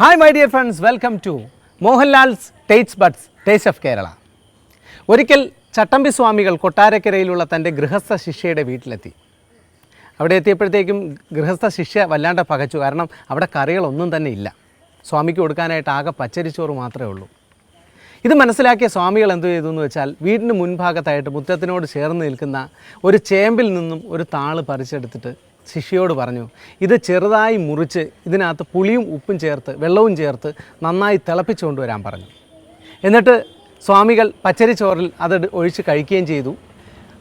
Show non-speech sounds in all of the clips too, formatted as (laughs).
Hi my dear friends welcome to Mohanlal's taste buds taste of Kerala ഒരിക്കൽ ചട്ടമ്പി സ്വാമികൾ കൊട്ടാരക്കരയിലുള്ള തന്റെ ഗൃഹസ്ഥ ശിഷ്യയുടെ വീട്ടിലെത്തി. അവിടെ എത്തിയപ്പോഴത്തേക്കും ഗൃഹസ്ഥ ശിഷ്യ വല്ലാണ്ട് പകച്ചു. കാരണം അവിടെ കറികളൊന്നും തന്നെ ഇല്ല. സ്വാമിക്ക് കൊടുക്കാനായിട്ട് ആകെ പച്ചരിച്ചോറ് മാത്രമേ ഉള്ളൂ. ഇത് മനസ്സിലാക്കിയ സ്വാമികൾ എന്തു ചെയ്തു എന്ന് വെച്ചാൽ വീടിന് മുൻഭാഗത്തായിട്ട് മുറ്റത്തിനോട് ചേർന്ന് നിൽക്കുന്ന ഒരു ചേമ്പിൽ നിന്നും ഒരു താൾ പറിച്ചെടുത്തിട്ട് ശിഷ്യയോട് പറഞ്ഞു ഇത് ചെറുതായി മുറിച്ച് ഇതിനകത്ത് പുളിയും ഉപ്പും ചേർത്ത് വെള്ളവും ചേർത്ത് നന്നായി തിളപ്പിച്ചു കൊണ്ടുവരാൻ പറഞ്ഞു. എന്നിട്ട് സ്വാമികൾ പച്ചരി ചോറിൽ അത് ഒഴിച്ച് കഴിക്കുകയും ചെയ്തു.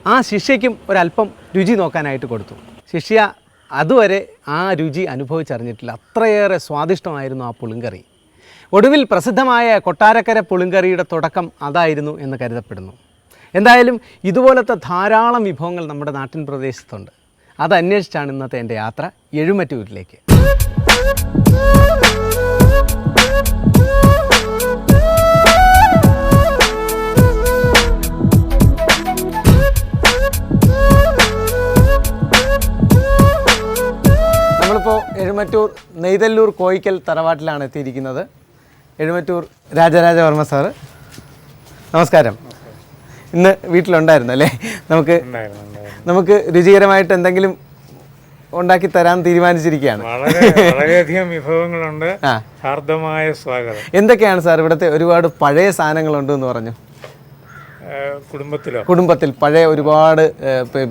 ആ ശിഷ്യയ്ക്കും ഒരല്പം രുചി നോക്കാനായിട്ട് കൊടുത്തു. ശിഷ്യ അതുവരെ ആ രുചി അനുഭവിച്ചറിഞ്ഞിട്ടില്ല. അത്രയേറെ സ്വാദിഷ്ടമായിരുന്നു ആ പുളിങ്കറി. ഒടുവിൽ പ്രസിദ്ധമായ കൊട്ടാരക്കര പുളിങ്കറിയുടെ തുടക്കം അതായിരുന്നു എന്ന് കരുതപ്പെടുന്നു. എന്തായാലും ഇതുപോലത്തെ ധാരാളം വിഭവങ്ങൾ നമ്മുടെ നാട്ടിൻ പ്രദേശത്തുണ്ട്. അത് അന്വേഷിച്ചാണ് ഇന്നത്തെ എന്റെ യാത്ര എഴുമറ്റൂരിലേക്ക് നമ്മളിപ്പോൾ എഴുമറ്റൂർ നെയ്തല്ലൂർ കോയിക്കൽ തറവാട്ടിലാണ് എത്തിയിരിക്കുന്നത്. എഴുമറ്റൂർ രാജരാജവർമ്മ സാറ്. നമസ്കാരം. ഇന്ന് വീട്ടിലുണ്ടായിരുന്നു അല്ലേ? നമുക്ക്. നമുക്ക് രുചികരമായിട്ട് എന്തെങ്കിലും ഉണ്ടാക്കി തരാൻ തീരുമാനിച്ചിരിക്കുകയാണ്. വളരെ വളരെയധികം വിഭവങ്ങളുണ്ട്. ഹാർദമായ സ്വാഗതം. എന്തൊക്കെയാണ് സാർ ഇവിടുത്തെ ഒരുപാട് പഴയ സാധനങ്ങളുണ്ട് എന്ന് പറഞ്ഞു? കുടുംബത്തിലോ? കുടുംബത്തിൽ പഴയ ഒരുപാട്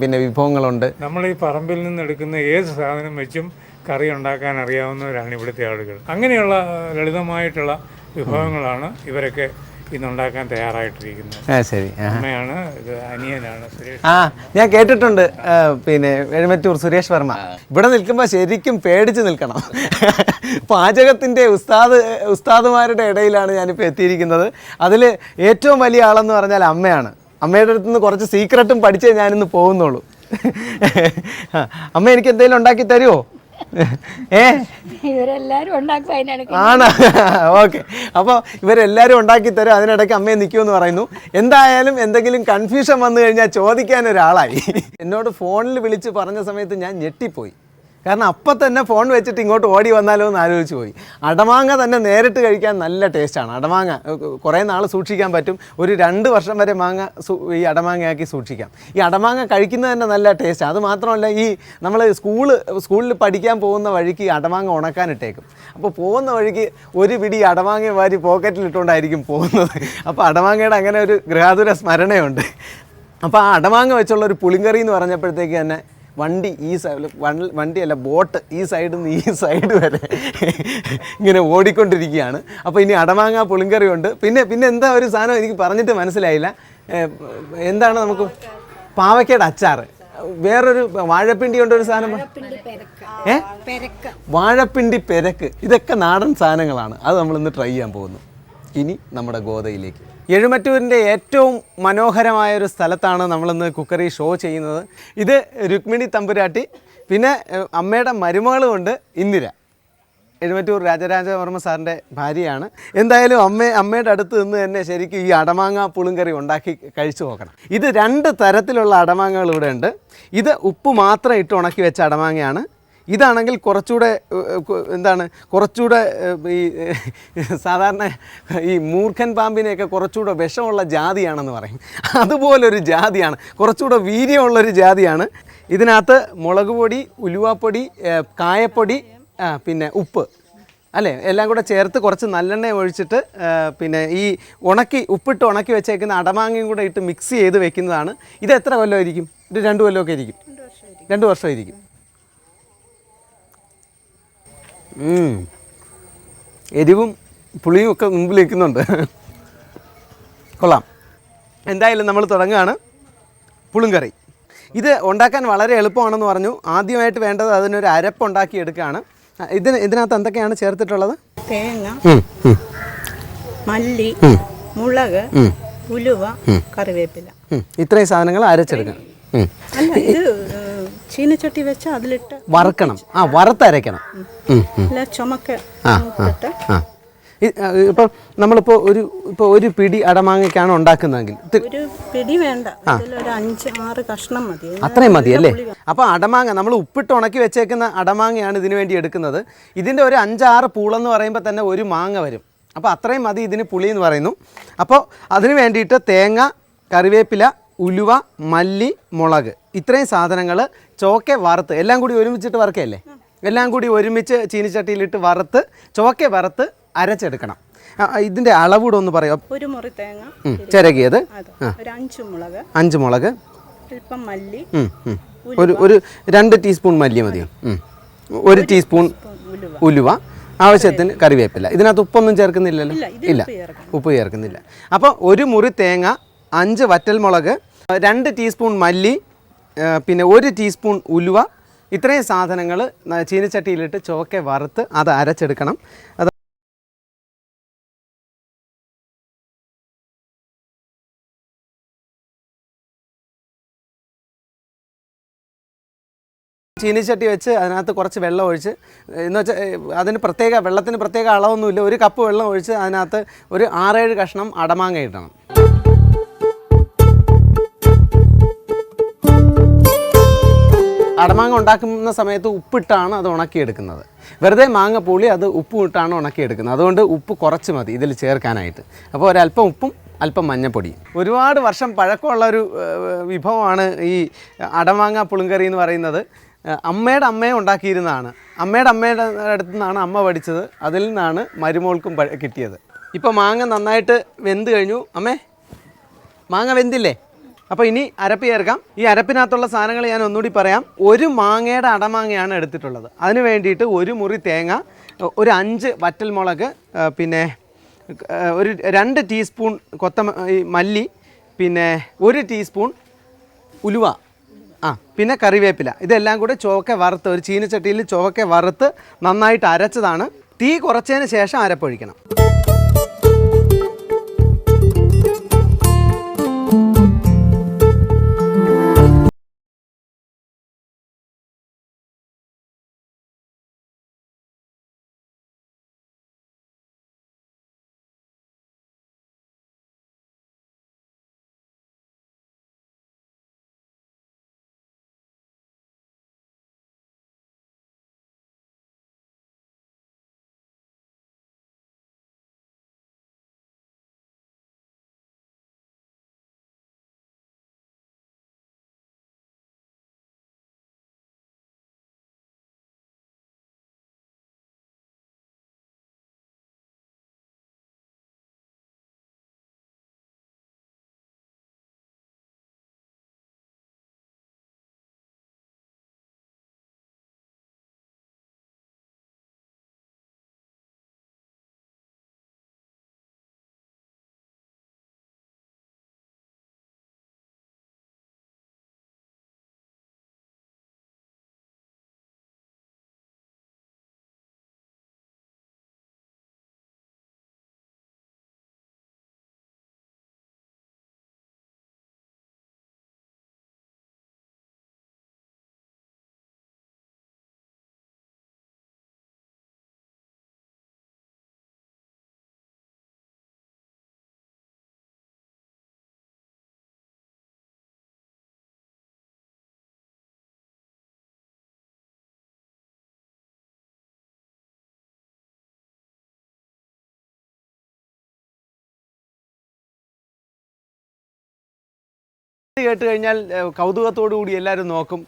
പിന്നെ വിഭവങ്ങളുണ്ട്. നമ്മൾ ഈ പറമ്പിൽ നിന്ന് എടുക്കുന്ന ഏത് സാധനം വെച്ചും കറി ഉണ്ടാക്കാൻ അറിയാവുന്നവരാണ് ഇവിടുത്തെ ആളുകൾ. അങ്ങനെയുള്ള ലളിതമായിട്ടുള്ള വിഭവങ്ങളാണ് ഇവരൊക്കെ ഇന്നുണ്ടാക്കാൻ തയ്യാറായിട്ടിരിക്കുന്നത്. ആ ശരി. അമ്മയാണ് ഇത് അനിയനാണ് സുരേഷ്. ആ ഞാൻ കേട്ടിട്ടുണ്ട്. പിന്നെ എഴുമറ്റൂർ സുരേഷ് വർമ്മ. ഇവിടെ നിൽക്കുമ്പോൾ ശരിക്കും പേടിച്ച് നിൽക്കണം. പാചകത്തിന്റെ ഉസ്താദ് ഉസ്താദുമാരുടെ ഇടയിലാണ് ഞാനിപ്പോൾ എത്തിയിരിക്കുന്നത്. അതിൽ ഏറ്റവും വലിയ ആളെന്ന് പറഞ്ഞാൽ അമ്മയാണ്. അമ്മയുടെ അടുത്ത് നിന്ന് കുറച്ച് സീക്രട്ടും പഠിച്ചേ ഞാനിന്ന് പോകുന്നുള്ളൂ. ആ, അമ്മ എനിക്ക് എന്തെങ്കിലും ഉണ്ടാക്കി തരുമോ ഇവരെല്ലാരും ആണ്. ഓക്കെ. അപ്പോൾ ഇവരെല്ലാവരും ഉണ്ടാക്കി തരും അതിനിടയ്ക്ക് അമ്മയെ നിൽക്കുമെന്ന് പറയുന്നു. എന്തായാലും എന്തെങ്കിലും കൺഫ്യൂഷൻ വന്നു കഴിഞ്ഞാൽ ചോദിക്കാൻ ഒരാളായി. എന്നോട് ഫോണിൽ വിളിച്ച് പറഞ്ഞ സമയത്ത് ഞാൻ ഞെട്ടിപ്പോയി. കാരണം അപ്പം തന്നെ ഫോൺ വെച്ചിട്ട് ഇങ്ങോട്ട് ഓടി വന്നാലോ എന്ന് ആലോചിച്ച് പോയി. അടമാങ്ങ തന്നെ നേരിട്ട് കഴിക്കാൻ നല്ല ടേസ്റ്റാണ് അടമാങ്ങ കുറേ നാൾ സൂക്ഷിക്കാൻ പറ്റും. ഒരു രണ്ട് വർഷം വരെ മാങ്ങ ഈ അടമാങ്ങയാക്കി സൂക്ഷിക്കാം. ഈ അടമാങ്ങ കഴിക്കുന്നത് തന്നെ നല്ല ടേസ്റ്റാണ് അത് മാത്രമല്ല ഈ നമ്മൾ സ്കൂൾ സ്കൂളിൽ പഠിക്കാൻ പോകുന്ന വഴിക്ക് അടമാങ്ങ ഉണക്കാനിട്ടേക്കും അപ്പോൾ പോകുന്ന വഴിക്ക് ഒരു പിടി അടമാങ്ങ വാരി പോക്കറ്റിലിട്ടുകൊണ്ടായിരിക്കും പോകുന്നത്. അപ്പോൾ അടമാങ്ങയുടെ അങ്ങനെ ഒരു ഗൃഹാതുര സ്മരണയുണ്ട്. അപ്പോൾ ആ അടമാങ്ങ വെച്ചുള്ള ഒരു പുളിങ്കറി എന്ന് പറഞ്ഞപ്പോഴത്തേക്ക് തന്നെ വണ്ടി ഈ സൈഡിൽ വണ്ടിയല്ല ബോട്ട് ഈ സൈഡിൽ നിന്ന് ഈ സൈഡ് വരെ ഇങ്ങനെ ഓടിക്കൊണ്ടിരിക്കുകയാണ്. അപ്പോൾ ഇനി അടമാങ്ങ പുളിങ്കറി ഉണ്ട്. പിന്നെ പിന്നെ എന്താ ഒരു സാധനം എനിക്ക് പറഞ്ഞിട്ട് മനസ്സിലായില്ല. എന്താണ് നമുക്ക് പാവയ്ക്കയുടെ അച്ചാർ വേറൊരു വാഴപ്പിണ്ടി കൊണ്ടൊരു സാധനം? ഏ? വാഴപ്പിണ്ടി പെരക്ക്. ഇതൊക്കെ നാടൻ സാധനങ്ങളാണ്. അത് നമ്മൾ ഇന്ന് ട്രൈ ചെയ്യാൻ പോകുന്നു. ഇനി നമ്മുടെ ഗോതയിലേക്ക് എഴുമറ്റൂരിന്റെ ഏറ്റവും മനോഹരമായ ഒരു സ്ഥലത്താണ് നമ്മളിന്ന് കുക്കറി ഷോ ചെയ്യുന്നത്. ഇത് രുക്മിണി തമ്പുരാട്ടി പിന്നെ അമ്മയുടെ മരുമകളുമുണ്ട് ഇന്ദിര. എഴുമറ്റൂർ രാജരാജവർമ്മ സാറിന്റെ ഭാര്യയാണ്. എന്തായാലും അമ്മ അമ്മയുടെ അടുത്ത് നിന്ന് തന്നെ ശരിക്കും ഈ അടമാങ്ങ പുളിങ്കറി ഉണ്ടാക്കി കഴിച്ചു നോക്കണം. ഇത് രണ്ട് തരത്തിലുള്ള അടമാങ്ങകൾ ഇവിടെ ഉണ്ട്. ഇത് ഉപ്പ് മാത്രം ഇട്ട് ഉണക്കി വെച്ച അടമാങ്ങയാണ്. ഇതാണെങ്കിൽ കുറച്ചുകൂടെ എന്താണ് കുറച്ചുകൂടെ ഈ സാധാരണ ഈ മൂർഖൻ പാമ്പിനെയൊക്കെ കുറച്ചുകൂടെ വിഷമുള്ള ജാതിയാണെന്ന് പറയും. അതുപോലൊരു ജാതിയാണ് കുറച്ചുകൂടെ വീര്യമുള്ളൊരു ജാതിയാണ്. ഇതിനകത്ത് മുളക് പൊടി ഉലുവാപ്പൊടി കായപ്പൊടി പിന്നെ ഉപ്പ്. അല്ലേ? എല്ലാം കൂടെ ചേർത്ത് കുറച്ച് നല്ലെണ്ണ ഒഴിച്ചിട്ട് പിന്നെ ഈ ഉണക്കി ഉപ്പിട്ട് ഉണക്കി വെച്ചേക്കുന്ന അടമാങ്ങയും കൂടെ ഇട്ട് മിക്സ് ചെയ്ത് വെക്കുന്നതാണ്. ഇത് എത്ര കൊല്ലമായിരിക്കും ഇത് രണ്ട് കൊല്ലമൊക്കെ ഇരിക്കും രണ്ട് വർഷമായിരിക്കും. എരിവും പുളിയും ഒക്കെ മുമ്പിൽ നിൽക്കുന്നുണ്ട്. കൊള്ളാം. എന്തായാലും നമ്മൾ തുടങ്ങുകയാണ്. പുളുങ്കറി ഇത് ഉണ്ടാക്കാൻ വളരെ എളുപ്പമാണെന്ന് പറഞ്ഞു. ആദ്യമായിട്ട് വേണ്ടത് അതിനൊരു അരപ്പുണ്ടാക്കി എടുക്കുകയാണ്. ഇതിന് ഇതിനകത്ത് എന്തൊക്കെയാണ് ചേർത്തിട്ടുള്ളത്? തേങ്ങ മല്ലി മുളക് ഉലുവ കറിവേപ്പില. ഇത്രയും സാധനങ്ങൾ അരച്ചെടുക്കണം ഇത് ചീനച്ചട്ടി വെച്ച് അതിലിട്ട് വറുക്കണം. ആ വറുത്തരയ്ക്കണം. ചുമക്ക് ആ ഇപ്പം നമ്മളിപ്പോൾ ഒരു ഇപ്പോൾ ഒരു പിടി അടമാങ്ങയ്ക്കാണ് ഉണ്ടാക്കുന്നതെങ്കിൽ ഒരു പിടി വേണ്ട. ഒരു അഞ്ച് ആറ് കഷ്ണം മതി. അത്രയും മതി അല്ലേ? അപ്പോൾ അടമാങ്ങ നമ്മൾ ഉപ്പിട്ട് ഉണക്കി വെച്ചേക്കുന്ന അടമാങ്ങയാണ് ഇതിനു വേണ്ടി എടുക്കുന്നത്. ഇതിന്റെ ഒരു അഞ്ചാറ് പൂളെന്ന് പറയുമ്പോൾ തന്നെ ഒരു മാങ്ങ വരും. അപ്പോൾ അത്രയും മതി ഇതിന് പുളി എന്ന് പറയുന്നു. അപ്പോൾ അതിനു വേണ്ടിയിട്ട് തേങ്ങ കറിവേപ്പില ഉലുവ മല്ലി മുളക്. ഇത്രയും സാധനങ്ങൾ ചോക്കെ വറുത്ത് എല്ലാം കൂടി ഒരുമിച്ചിട്ട് വറുക്കയല്ലേ? എല്ലാം കൂടി ഒരുമിച്ച് ചീനിച്ചട്ടിയിലിട്ട് വറുത്ത് ചോക്കെ വറുത്ത് അരച്ചെടുക്കണം. ഇതിന്റെ അളവൂടെ ഒന്ന് പറയാം? ഒരു മുറി തേങ്ങ ചിരകിയത്. അഞ്ച് മുളക്. അഞ്ച് മുളക്. അല്പം മല്ലി. ഒരു ഒരു രണ്ട് ടീസ്പൂൺ മല്ലി മതി. ഒരു ടീസ്പൂൺ ഉലുവ. ആവശ്യത്തിന് കറിവേപ്പില. ഇതിനകത്ത് ഉപ്പൊന്നും ചേർക്കുന്നില്ലല്ലോ? ഇല്ല ഉപ്പ് ചേർക്കുന്നില്ല. അപ്പോൾ ഒരു മുറി തേങ്ങ അഞ്ച് വറ്റൽമുളക് രണ്ട് ടീസ്പൂൺ മല്ലി പിന്നെ ഒരു ടീസ്പൂൺ ഉലുവ. ഇത്രയും സാധനങ്ങൾ ചീനച്ചട്ടിയിലിട്ട് ചോക്കെ വറുത്ത് അത് അരച്ചെടുക്കണം. അത് ചീനിച്ചട്ടി വെച്ച് അതിനകത്ത് കുറച്ച് വെള്ളം ഒഴിച്ച് എന്ന് വെച്ചാൽ അതിന് പ്രത്യേക വെള്ളത്തിന് പ്രത്യേക അളവൊന്നുമില്ല. ഒരു കപ്പ് വെള്ളം ഒഴിച്ച് അതിനകത്ത് ഒരു ആറേഴ് കഷ്ണം അടമാങ്ങ ഇടണം. അടമാങ്ങ ഉണ്ടാക്കുന്ന സമയത്ത് ഉപ്പിട്ടാണ് അത് ഉണക്കിയെടുക്കുന്നത്. വെറുതെ മാങ്ങ പുളി അത് ഉപ്പ് ഇട്ടാണ് ഉണക്കിയെടുക്കുന്നത്. അതുകൊണ്ട് ഉപ്പ് കുറച്ച് മതി ഇതിൽ ചേർക്കാനായിട്ട്. അപ്പോൾ ഒരല്പം ഉപ്പും അല്പം മഞ്ഞപ്പൊടി ഒരുപാട് വർഷം പഴക്കമുള്ള ഒരു വിഭവമാണ് ഈ അടമാങ്ങ പുളിങ്കറി എന്ന് പറയുന്നത്. അമ്മയുടെ അമ്മയെ ഉണ്ടാക്കിയിരുന്നതാണ്. അമ്മയുടെ അമ്മയുടെ അടുത്ത് നിന്നാണ് അമ്മ പഠിച്ചത്. അതിൽ നിന്നാണ് മരുമോൾക്കും കിട്ടിയത്. ഇപ്പോൾ മാങ്ങ നന്നായിട്ട് വെന്ത് കഴിഞ്ഞു. അമ്മേ മാങ്ങ വെന്തില്ലേ? അപ്പോൾ ഇനി അരപ്പ് ചേർക്കാം. ഈ അരപ്പിനകത്തുള്ള സാധനങ്ങൾ ഞാൻ ഒന്നുകൂടി പറയാം. ഒരു മാങ്ങയുടെ അടമാങ്ങയാണ് എടുത്തിട്ടുള്ളത്. അതിന് വേണ്ടിയിട്ട് ഒരു മുറി തേങ്ങ ഒരു അഞ്ച് വറ്റൽ മുളക് പിന്നെ ഒരു രണ്ട് ടീസ്പൂൺ കൊത്തമ ഈ മല്ലി പിന്നെ ഒരു ടീസ്പൂൺ ഉലുവ ആ പിന്നെ കറിവേപ്പില. ഇതെല്ലാം കൂടെ ചുവക്കെ വറുത്ത് ഒരു ചീനച്ചട്ടിയിൽ ചുവക്കെ വറുത്ത് നന്നായിട്ട് അരച്ചതാണ്. തീ കുറച്ചതിന് ശേഷം അരപ്പൊഴിക്കണം. കേട്ട് കഴിഞ്ഞാൽ കൗതുകത്തോടു കൂടി എല്ലാവരും നോക്കും.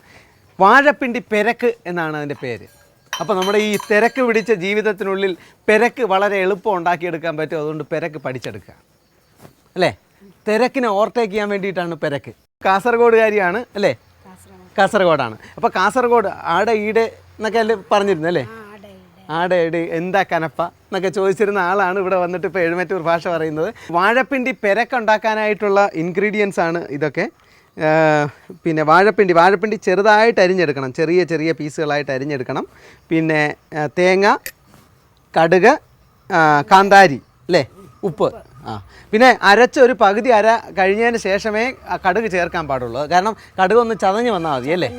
വാഴപ്പിണ്ടി പെരക്ക് എന്നാണ് അതിന്റെ പേര്. അപ്പോൾ നമ്മുടെ ഈ തിരക്ക് പിടിച്ച ജീവിതത്തിനുള്ളിൽ പെരക്ക് വളരെ എളുപ്പം ഉണ്ടാക്കിയെടുക്കാൻ പറ്റും. അതുകൊണ്ട് പെരക്ക് പഠിച്ചെടുക്കുക. അല്ലേ? തിരക്കിനെ ഓവർടേക്ക് ചെയ്യാൻ വേണ്ടിയിട്ടാണ് പെരക്ക്. കാസർഗോഡുകാരിയാണ് അല്ലേ? കാസർഗോഡാണ്. അപ്പോൾ കാസർഗോഡ് ആടെ ഈടെ എന്നൊക്കെ അല്ലേ പറഞ്ഞിരുന്നു അല്ലേ? ആടെ എടി എന്താ കനപ്പ എന്നൊക്കെ ചോദിച്ചിരുന്ന ആളാണ് ഇവിടെ വന്നിട്ട് ഇപ്പോൾ എഴുമറ്റൂർ ഭാഷ പറയുന്നത്. വാഴപ്പിണ്ടി പെരക്കുണ്ടാക്കാനായിട്ടുള്ള ഇൻഗ്രീഡിയൻസ് ആണ് ഇതൊക്കെ. പിന്നെ വാഴപ്പിണ്ടി വാഴപ്പിണ്ടി ചെറുതായിട്ട് അരിഞ്ഞെടുക്കണം. ചെറിയ ചെറിയ പീസുകളായിട്ട് അരിഞ്ഞെടുക്കണം. പിന്നെ തേങ്ങ കടുക് കാന്താരി അല്ലേ? ഉപ്പ്. ആ. പിന്നെ അരച്ച ഒരു പകുതി അര കഴിഞ്ഞതിന് ശേഷമേ ആ കടുക് ചേർക്കാൻ പാടുള്ളൂ. കാരണം കടുക് ഒന്ന് ചതഞ്ഞ് വന്നാൽ മതി അല്ലേ?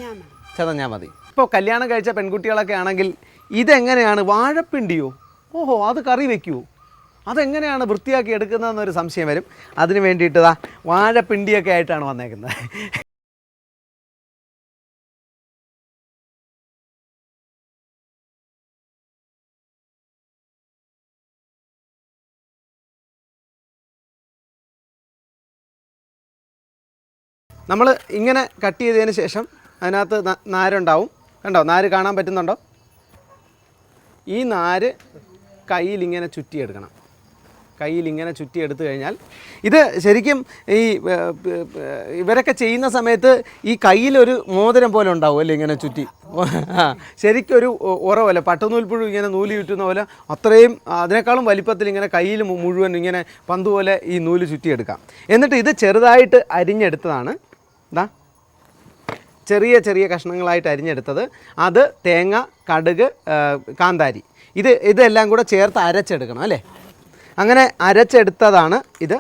ചതഞ്ഞാൽ മതി. ഇപ്പോൾ കല്യാണം കഴിച്ച പെൺകുട്ടികളൊക്കെ ആണെങ്കിൽ ഇതെങ്ങനെയാണ് വാഴപ്പിണ്ടിയോ? ഓഹോ അത് കറി വെക്കുമോ അതെങ്ങനെയാണ് വൃത്തിയാക്കി എടുക്കുന്നതെന്നൊരു സംശയം വരും. അതിന് വേണ്ടിയിട്ട് വാഴപ്പിണ്ടിയൊക്കെ ആയിട്ടാണ് വന്നേക്കുന്നത്. നമ്മൾ ഇങ്ങനെ കട്ട് ചെയ്തതിന് ശേഷം അതിനകത്ത് നാരുണ്ടാവും. കണ്ടോ? നാര് കാണാൻ പറ്റുന്നുണ്ടോ? ഈ നാര് കയ്യിൽ ഇങ്ങനെ ചുറ്റിയെടുക്കണം. കയ്യിൽ ഇങ്ങനെ ചുറ്റിയെടുത്തു കഴിഞ്ഞാൽ ഇത് ശരിക്കും ഈ ഇവരൊക്കെ ചെയ്യുന്ന സമയത്ത് ഈ കയ്യിലൊരു മോതിരം പോലെ ഉണ്ടാവും അല്ലേ ഇങ്ങനെ ചുറ്റി? ശരിക്കും ഒരു പോലെ ഉറവല്ല? പട്ടുനൂൽപ്പുഴു ഇങ്ങനെ നൂൽ ചുറ്റുന്ന പോലെ അത്രയും അതിനേക്കാളും വലിപ്പത്തിൽ ഇങ്ങനെ കയ്യിൽ മുഴുവൻ ഇങ്ങനെ പന്ത് പോലെ ഈ നൂൽ ചുറ്റിയെടുക്കാം. എന്നിട്ട് ഇത് ചെറുതായിട്ട് അരിഞ്ഞെടുത്തതാണ്. ഇതാ ചെറിയ ചെറിയ കഷ്ണങ്ങളായിട്ട് അരിഞ്ഞെടുത്തത്. അത് തേങ്ങ കടുക് കാന്താരി. ഇത് ഇതെല്ലാം കൂടെ ചേർത്ത് അരച്ചെടുക്കണം അല്ലേ? അങ്ങനെ അരച്ചെടുത്തതാണ് ഇത്.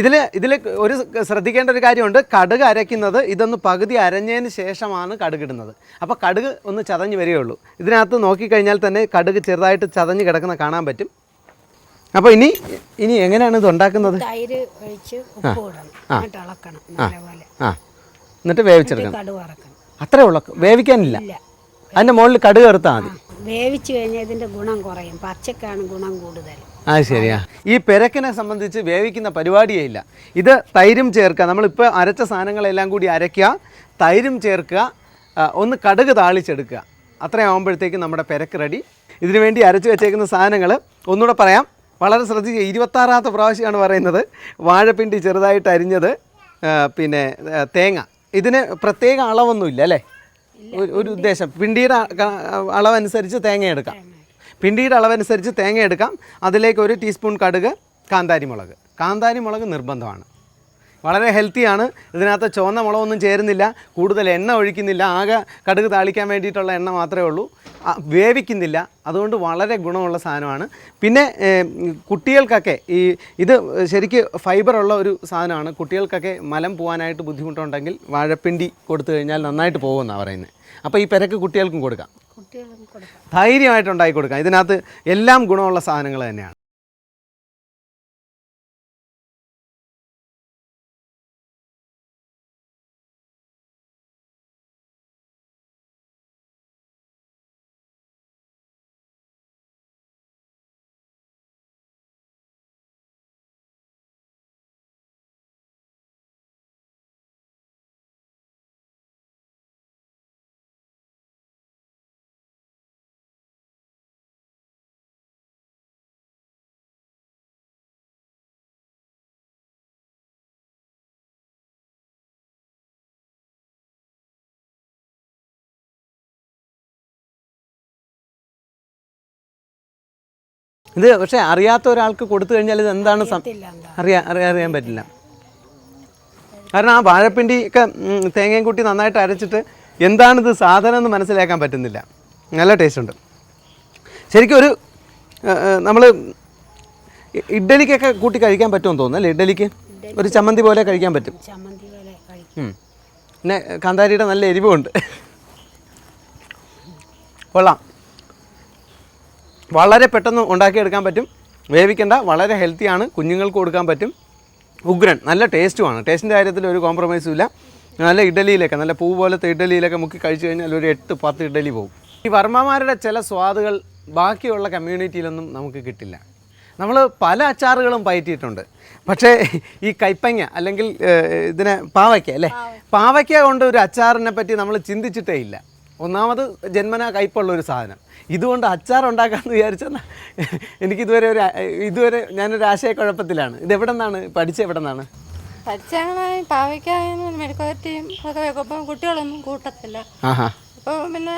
ഇതിൽ ഇതിൽ ഒരു ശ്രദ്ധിക്കേണ്ട ഒരു കാര്യമുണ്ട്. കടുക് അരയ്ക്കുന്നത് ഇതൊന്ന് പകുതി അരഞ്ഞതിന് ശേഷമാണ് കടുക് ഇടുന്നത്. അപ്പോൾ കടുക് ഒന്ന് ചതഞ്ഞ് വരികയുള്ളൂ. ഇതിനകത്ത് നോക്കിക്കഴിഞ്ഞാൽ തന്നെ കടുക് ചെറുതായിട്ട് ചതഞ്ഞ് കിടക്കുന്ന കാണാൻ പറ്റും. അപ്പോൾ ഇനി ഇനി എങ്ങനെയാണ് ഇത് ഉണ്ടാക്കുന്നത്? തൈര് ഒഴിച്ച് ഉപ്പ് ഇടണം. ഇളക്കണം ആ. എന്നിട്ട് വേവിച്ചെടുക്കണം. കടുക് വറക്കണം. അത്രേ ഉള്ളൂ. വേവിക്കാനില്ല. അതിന്റെ അതിന്റെ മുകളിൽ കടുക് എടുത്താൽ മതി. വേവിച്ചു കഴിഞ്ഞാൽ ഇതിന്റെ ഗുണം കുറയും. പച്ചക്കാണ് ഗുണം കൂടുതൽ. ആ ശരിയാ. ഈ പെരക്കിനെ സംബന്ധിച്ച് വേവിക്കുന്ന പരിപാടിയേ ഇല്ല. ഇത് തൈരും ചേർക്കുക. നമ്മളിപ്പോൾ അരച്ച സാധനങ്ങളെല്ലാം കൂടി അരയ്ക്കുക. തൈരും ചേർക്കുക. ഒന്ന് കടുക് താളിച്ചെടുക്കുക. അത്രയാകുമ്പോഴത്തേക്കും നമ്മുടെ പെരക്ക് റെഡി ഇതിനു വേണ്ടി അരച്ച് വെച്ചേക്കുന്ന സാധനങ്ങൾ ഒന്നുകൂടെ പറയാം. വളരെ ശ്രദ്ധിക്കുക ഇരുപത്താറാമത്തെ പ്രാവശ്യമാണ് പറയുന്നത്. വാഴപ്പിണ്ടി ചെറുതായിട്ട് അരിഞ്ഞത്. പിന്നെ തേങ്ങ. ഇതിന് പ്രത്യേക അളവൊന്നുമില്ല അല്ലേ? ഒരു- ഉദ്ദേശം. പിണ്ടിയുടെ അളവനുസരിച്ച് തേങ്ങ എടുക്കാം. പിണ്ടിയുടെ അളവനുസരിച്ച് തേങ്ങ എടുക്കാം. അതിലേക്ക് ഒരു ടീസ്പൂൺ കടുക് കാന്താരി മുളക് കാന്താരി മുളക് നിർബന്ധമാണ്. വളരെ ഹെൽത്തിയാണ് ഇതിനകത്ത് ചുവന്ന മുളകൊന്നും ചേരുന്നില്ല. കൂടുതൽ എണ്ണ ഒഴിക്കുന്നില്ല. ആകെ കടുക് താളിക്കാൻ വേണ്ടിയിട്ടുള്ള എണ്ണ മാത്രമേ ഉള്ളൂ. വേവിക്കുന്നില്ല. അതുകൊണ്ട് വളരെ ഗുണമുള്ള സാധനമാണ്. പിന്നെ കുട്ടികൾക്കൊക്കെ ഈ ഇത് ശരിക്ക് ഫൈബറുള്ള ഒരു സാധനമാണ്. കുട്ടികൾക്കൊക്കെ മലം പോകാനായിട്ട് ബുദ്ധിമുട്ടുണ്ടെങ്കിൽ വാഴപ്പിണ്ടി കൊടുത്തു കഴിഞ്ഞാൽ നന്നായിട്ട് പോകുമെന്നാണ് പറയുന്നത് അപ്പോൾ ഈ പെരക്ക് കുട്ടികൾക്കും കൊടുക്കാം. കുട്ടികൾക്ക് കൊടുക്കാം. ധൈര്യമായിട്ട് ഉണ്ടാക്കി കൊടുക്കാം. ഇതിനകത്ത് എല്ലാം ഗുണമുള്ള സാധനങ്ങൾ തന്നെയാണ്. ഇത് പക്ഷേ അറിയാത്ത ഒരാൾക്ക് കൊടുത്തു കഴിഞ്ഞാൽ ഇത് എന്താണ് അറിയാ അറിയാൻ പറ്റില്ല. കാരണം ആ വാഴപ്പിണ്ടി ഒക്കെ തേങ്ങയും കൂട്ടി നന്നായിട്ട് അരച്ചിട്ട് എന്താണിത് സാധനം എന്ന് മനസ്സിലാക്കാൻ പറ്റുന്നില്ല. നല്ല ടേസ്റ്റ് ഉണ്ട്. ശരിക്കും ഒരു നമ്മൾ ഇഡ്ഡലിക്കൊക്കെ കൂട്ടി കഴിക്കാൻ പറ്റുമെന്ന് തോന്നുന്നു അല്ലേ ഇഡ്ഡലിക്ക്? ഒരു ചമ്മന്തി പോലെ കഴിക്കാൻ പറ്റും. പിന്നെ കാന്താരിയുടെ നല്ല എരിവുമുണ്ട് കൊള്ളാം. വളരെ പെട്ടെന്ന് ഉണ്ടാക്കിയെടുക്കാൻ പറ്റും. വേവിക്കേണ്ട വളരെ ഹെൽത്തിയാണ് കുഞ്ഞുങ്ങൾക്ക് കൊടുക്കാൻ പറ്റും. ഉഗ്രൻ നല്ല ടേസ്റ്റുമാണ് ടേസ്റ്റിന്റെ കാര്യത്തിൽ ഒരു കോംപ്രമൈസും ഇല്ല. നല്ല ഇഡലിയിലൊക്കെ നല്ല പൂ പോലത്തെ ഇഡലിയിലൊക്കെ മുക്കി കഴിച്ചു കഴിഞ്ഞാൽ ഒരു എട്ട് പത്ത് ഇഡലി പോകും ഈ വർമ്മമാരുടെ ചില സ്വാദുകൾ ബാക്കിയുള്ള കമ്മ്യൂണിറ്റിയിലൊന്നും നമുക്ക് കിട്ടില്ല. നമ്മൾ പല അച്ചാറുകളും പയറ്റിയിട്ടുണ്ട്. പക്ഷേ ഈ കൈപ്പങ്ങ അല്ലെങ്കിൽ ഇതിനെ പാവയ്ക്ക അല്ലേ? പാവയ്ക്ക. കൊണ്ട് ഒരു അച്ചാറിനെ പറ്റി നമ്മൾ ചിന്തിച്ചിട്ടേ ഇല്ല. ഒന്നാമത് ജന്മനാ കയ്പുള്ള ഒരു സാധനം. ഇതുകൊണ്ട് അച്ചാർ ഉണ്ടാക്കാമെന്ന് വിചാരിച്ചെന്നാ എനിക്കിതുവരെ ഒരു ഇതുവരെ ഞാനൊരു ആശയക്കുഴപ്പത്തിലാണ്. ഇത് എവിടെ നിന്നാണ് പഠിച്ചത് എവിടെ നിന്നാണ് പച്ചങ്ങളായി പാവയ്ക്കായും മെഴുക്കുവരട്ടിയും ഒക്കെ വെക്കുമ്പോൾ കുട്ടികളൊന്നും കൂട്ടത്തില്ല. അപ്പോൾ പിന്നെ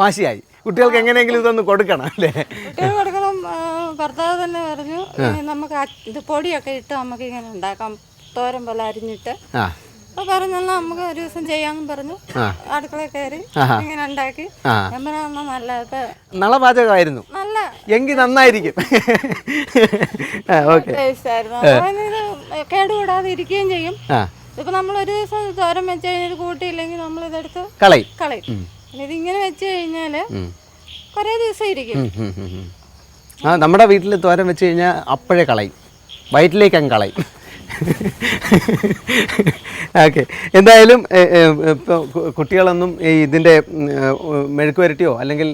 വാശിയായി. കുട്ടികൾക്ക് എങ്ങനെയെങ്കിലും ഇതൊന്ന് കൊടുക്കണം അല്ലേ? കുട്ടികൾ കൊടുക്കണം ഭർത്താവ് തന്നെ പറഞ്ഞു. നമുക്ക് ഇത് പൊടിയൊക്കെ ഇട്ട് നമുക്ക് ഇങ്ങനെ ഉണ്ടാക്കാം. തോരൻ പോലെ അരിഞ്ഞിട്ട്. അപ്പോൾ പറഞ്ഞല്ല നമുക്ക് ഒരു ദിവസം ചെയ്യാമെന്ന് പറഞ്ഞു. അടുക്കള കയറി. ഇങ്ങനെ ഉണ്ടാക്കി. ആ. നല്ല പാചകമായിരുന്നു നല്ല. എങ്കിൽ നന്നായിരിക്കും. കേടുകൂടാതെ ഇരിക്കുകയും ചെയ്യും. ഇപ്പൊ നമ്മൾ ഒരു ദിവസം ചോരം വെച്ച് കഴിഞ്ഞാൽ കൂട്ടിയില്ലെങ്കിൽ നമ്മൾ ഇതെടുത്ത് കളയും. കളയും. ഇതിങ്ങനെ വെച്ച് കഴിഞ്ഞാൽ കൊറേ ദിവസം ഇരിക്കും. ആ നമ്മുടെ വീട്ടിൽ തോരം വെച്ച് കഴിഞ്ഞാൽ അപ്പോഴേ കളയും. വയറ്റിലേക്ക് അങ്ങ് കളയും. ഓക്കെ എന്തായാലും ഇപ്പോൾ കുട്ടികളൊന്നും ഈ ഇതിന്റെ മെഴുക്ക് വരട്ടിയോ അല്ലെങ്കിൽ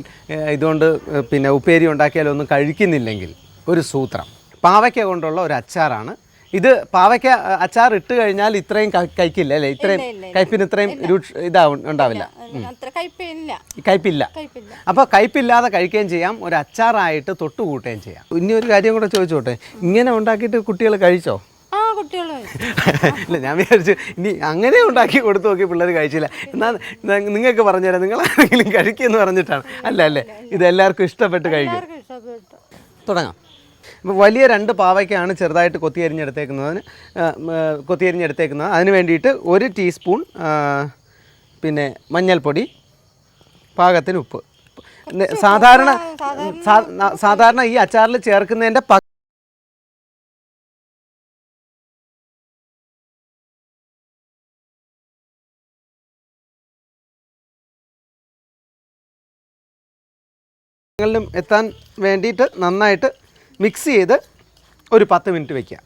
ഇതുകൊണ്ട് പിന്നെ ഉപ്പേരി ഉണ്ടാക്കിയാലോ ഒന്നും കഴിക്കുന്നില്ലെങ്കിൽ ഒരു സൂത്രം. പാവയ്ക്ക കൊണ്ടുള്ള ഒരു അച്ചാറാണ്. ഇത് പാവയ്ക്ക അച്ചാർ ഇട്ട് കഴിഞ്ഞാൽ ഇത്രയും കഴിക്കില്ല അല്ലേ? ഇത്രയും കയ്പിന് ഇത്രയും രൂക്ഷ ഇതാവും ഉണ്ടാവില്ല. കയ്പില്ല അപ്പോൾ കയ്പില്ലാതെ കഴിക്കുകയും ചെയ്യാം. ഒരു അച്ചാറായിട്ട് തൊട്ടുകൂട്ടുകയും ചെയ്യാം. ഇനി ഒരു കാര്യം കൂടെ ചോദിച്ചോട്ടെ? ഇങ്ങനെ ഉണ്ടാക്കിയിട്ട് കുട്ടികൾ കഴിച്ചോ? ആ കുട്ടികൾ ഇല്ല ഞാൻ വിചാരിച്ചു ഇനി അങ്ങനെ ഉണ്ടാക്കി കൊടുത്തു നോക്കി പിള്ളേർ കഴിച്ചില്ല. എന്നാൽ നിങ്ങൾക്ക് പറഞ്ഞുതരാം നിങ്ങൾ ആരെങ്കിലും കഴിക്കുമെന്ന് പറഞ്ഞിട്ടാണ്. അല്ല അല്ലേ? ഇത് എല്ലാവർക്കും ഇഷ്ടപ്പെട്ട് കഴിക്കും. തുടങ്ങാം. അപ്പോൾ വലിയ രണ്ട് പാവയ്ക്കാണ് ചെറുതായിട്ട് കൊത്തിയരിഞ്ഞെടുത്തേക്കുന്നതിന് അരിഞ്ഞെടുത്തേക്കുന്നതിന് കൊത്തി ആ, കൊത്തിയരിഞ്ഞെടുത്തേക്കുന്നത്. അതിന് വേണ്ടിയിട്ട് ഒരു ടീസ്പൂൺ പിന്നെ മഞ്ഞൾപ്പൊടി പാകത്തിന് ഉപ്പ്. സാധാരണ സാധാരണ ഈ അച്ചാറിൽ ചേർക്കുന്നതിന്റെ എത്താൻ വേണ്ടിയിട്ട് നന്നായിട്ട് മിക്സ് ചെയ്ത് ഒരു പത്ത് മിനിറ്റ് വയ്ക്കുക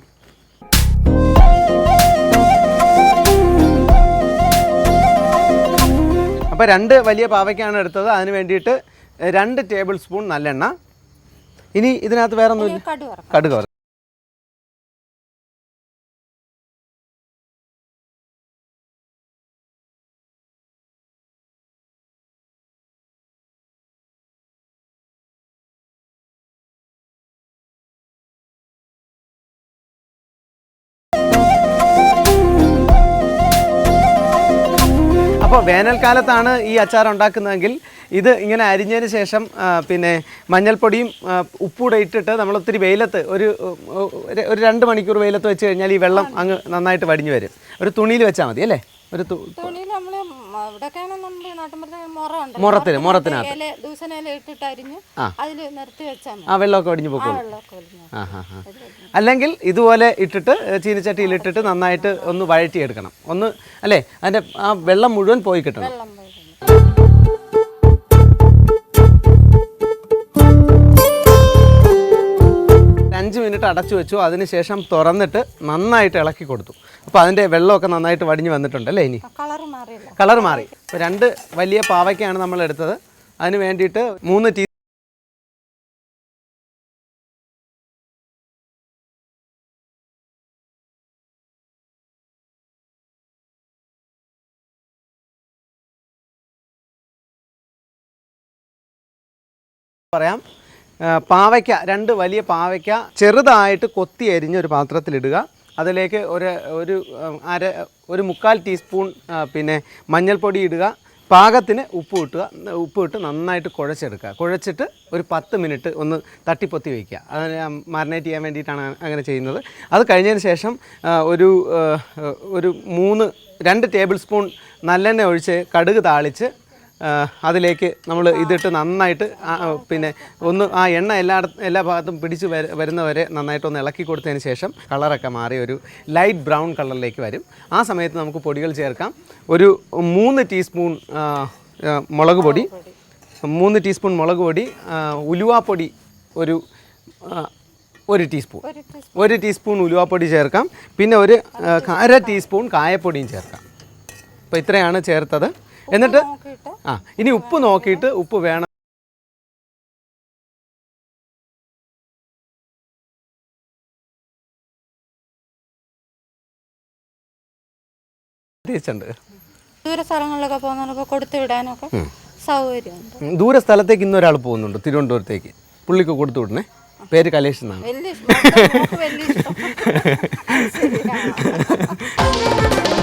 അപ്പോൾ രണ്ട് വലിയ പാവയ്ക്കാണ് എടുത്തത്. അതിന് വേണ്ടിയിട്ട് രണ്ട് ടേബിൾ സ്പൂൺ നല്ലെണ്ണ. ഇനി ഇതിനകത്ത് വേറെ ഒന്നുമില്ല കടുക് വേനൽക്കാലത്താണ് ഈ അച്ചാർ ഉണ്ടാക്കുന്നതെങ്കിൽ ഇത് ഇങ്ങനെ അരിഞ്ഞതിന് ശേഷം പിന്നെ മഞ്ഞൾപ്പൊടിയും ഉപ്പൂടെ ഇട്ടിട്ട് നമ്മൾ ഒത്തിരി വെയിലത്ത് ഒരു ഒരു- രണ്ട് മണിക്കൂർ വെയിലത്ത് വെച്ച് കഴിഞ്ഞാൽ ഈ വെള്ളം അങ്ങ് നന്നായിട്ട് വടിഞ്ഞു വരും. ഒരു തുണിയിൽ വെച്ചാൽ മതി അല്ലേ? ഒരു തുണിയിൽ മുറ ഉണ്ട് മുറത്തിന് മുറത്തിനകത്ത്. ഇല ഇട്ടിട്ട് അരിഞ്ഞ് അതിൽ നിരത്തി വെച്ചാൽ ആ വെള്ളമൊക്കെ വടിഞ്ഞു പോകും വെള്ളമൊക്കെ ഒലിഞ്ഞ് ആ ഹാ ഹാ അല്ലെങ്കിൽ ഇതുപോലെ ഇട്ടിട്ട് ചീനിച്ചട്ടിയിൽ ഇട്ടിട്ട് നന്നായിട്ട് ഒന്ന് വഴറ്റിയെടുക്കണം. ഒന്ന് അല്ലേ അതിന്റെ ആ വെള്ളം മുഴുവൻ പോയി കിട്ടണം. വെള്ളം പോയി അഞ്ച് മിനിറ്റ് അടച്ചു വെച്ചു. അതിനുശേഷം തുറന്നിട്ട് നന്നായിട്ട് ഇളക്കി കൊടുത്തു. അപ്പോൾ അതിന്റെ വെള്ളമൊക്കെ നന്നായിട്ട് വടിഞ്ഞു വന്നിട്ടുണ്ട് അല്ലേ ഇനി? കളർ മാറി. ഇപ്പോൾ രണ്ട് വലിയ പാവയ്ക്കാണ് നമ്മൾ എടുത്തത്. അതിന് വേണ്ടിയിട്ട് മൂന്ന് ടീ പറയാം. പാവയ്ക്ക രണ്ട് വലിയ പാവയ്ക്ക ചെറുതായിട്ട് കൊത്തി അരിഞ്ഞ ഒരു പാത്രത്തിലിടുക. അതിലേക്ക് ഒരു ഒരു അര ഒരു മുക്കാൽ ടീസ്പൂൺ പിന്നെ മഞ്ഞൾപ്പൊടി ഇടുക. പാകത്തിന് ഉപ്പ് കിട്ടുക ഉപ്പ് ഇട്ട് നന്നായിട്ട് കുഴച്ചെടുക്കുക. കുഴച്ചിട്ട് ഒരു പത്ത് മിനിറ്റ് ഒന്ന് തട്ടിപ്പൊത്തി വയ്ക്കുക. അത് മാറിനേറ്റ് ചെയ്യാൻ വേണ്ടിയിട്ടാണ് അങ്ങനെ ചെയ്യുന്നത്. അത് കഴിഞ്ഞതിന് ശേഷം ഒരു ഒരു മൂന്ന് രണ്ട് ടേബിൾ സ്പൂൺ നല്ലെണ്ണ ഒഴിച്ച് കടുക് താളിച്ച് അതിലേക്ക് നമ്മൾ ഇതിട്ട് നന്നായിട്ട് പിന്നെ ഒന്ന് ആ എണ്ണ എല്ലാ എല്ലാ ഭാഗത്തും പിടിച്ച് വര വരുന്നവരെ നന്നായിട്ട് ഒന്ന് ഇളക്കി കൊടുത്തതിന് ശേഷം കളറൊക്കെ മാറി ഒരു ലൈറ്റ് ബ്രൗൺ കളറിലേക്ക് വരും. ആ സമയത്ത് നമുക്ക് പൊടികൾ ചേർക്കാം. ഒരു മൂന്ന് ടീസ്പൂൺ മുളക് പൊടി മൂന്ന് ടീസ്പൂൺ മുളക് പൊടി ഉലുവാപ്പൊടി ഒരു ഒരു ടീസ്പൂൺ. ഒരു ടീസ്പൂൺ. ഉലുവാപ്പൊടി ചേർക്കാം. പിന്നെ ഒരു അര ടീസ്പൂൺ കായപ്പൊടിയും ചേർക്കാം. അപ്പോൾ ഇത്രയാണ് ചേർത്തത്. എന്നിട്ട് ആ ഇനി ഉപ്പ് നോക്കിയിട്ട് ഉപ്പ് വേണം. തിരിച്ചുണ്ട് ദൂര സ്ഥലങ്ങളിലൊക്കെ പോകുന്നവർക്ക് കൊടുത്തു വിടാനൊക്കെ സൗകര്യമുണ്ട്. ദൂര സ്ഥലത്തേക്ക് ഇന്നൊരാൾ പോകുന്നുണ്ട് തിരുവനന്തപുരത്തേക്ക്. പുള്ളിക്ക് കൊടുത്തു വിടണേ പേര് കലേഷ് എന്നാണ്. വലിയ ഇഷ്ടം. (laughs)